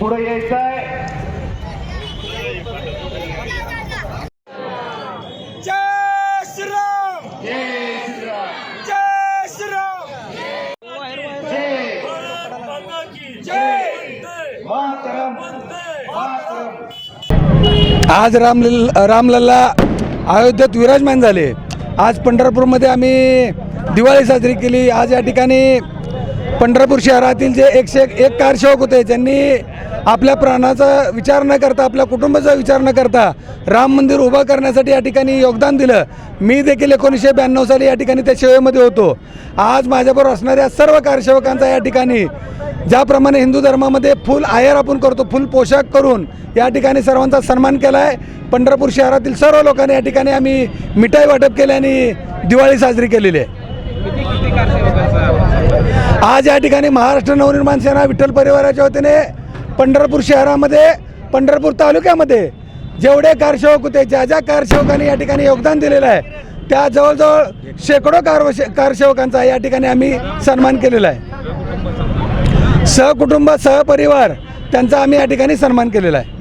पुढे यायचं आहे जय श्रीराम! जय श्रीराम. जय श्रीराम! जय. जय! मातरम. मातरम. आज रामलील रामलल्ला अयोध्येत विराजमान झाले. आज पंढरपूरमध्ये आम्ही दिवाळी साजरी केली. आज या ठिकाणी पंढरपूर शहरातील जे एकशे एक एक कारसेवक होते ज्यांनी आपल्या प्राणाचा विचार न करता आपल्या कुटुंबाचा विचार न करता राम मंदिर उभं करण्यासाठी या ठिकाणी योगदान दिलं. मी देखील एकोणीसशे ब्याण्णव साली या ठिकाणी त्या सेवेमध्ये होतो. आज माझ्याबरोबर असणाऱ्या सर्व कारसेवकांचा या ठिकाणी ज्याप्रमाणे हिंदू धर्मामध्ये फुल आयर आपण करतो फुल पोशाख करून या ठिकाणी सर्वांचा सन्मान केला आहे पंढरपूर शहरातील सर्व लोकांनी या ठिकाणी आम्ही मिठाई वाटप केली आणि दिवाळी साजरी केलेली आहे. आज या ठिकाणी महाराष्ट्र नवनिर्माण सेना विठ्ठल परिवाराच्या वतीने पंढरपूर शहरामध्ये पंढरपूर तालुक्यामध्ये जेवढे कारसेवक होते ज्या ज्या कारसेवकांनी या ठिकाणी योगदान दिलेलं आहे त्या जवळजवळ शेकडो कार कारसेवकांचा या ठिकाणी आम्ही सन्मान केलेला आहे. सहकुटुंब सहपरिवार त्यांचा आम्ही या ठिकाणी सन्मान केलेला आहे.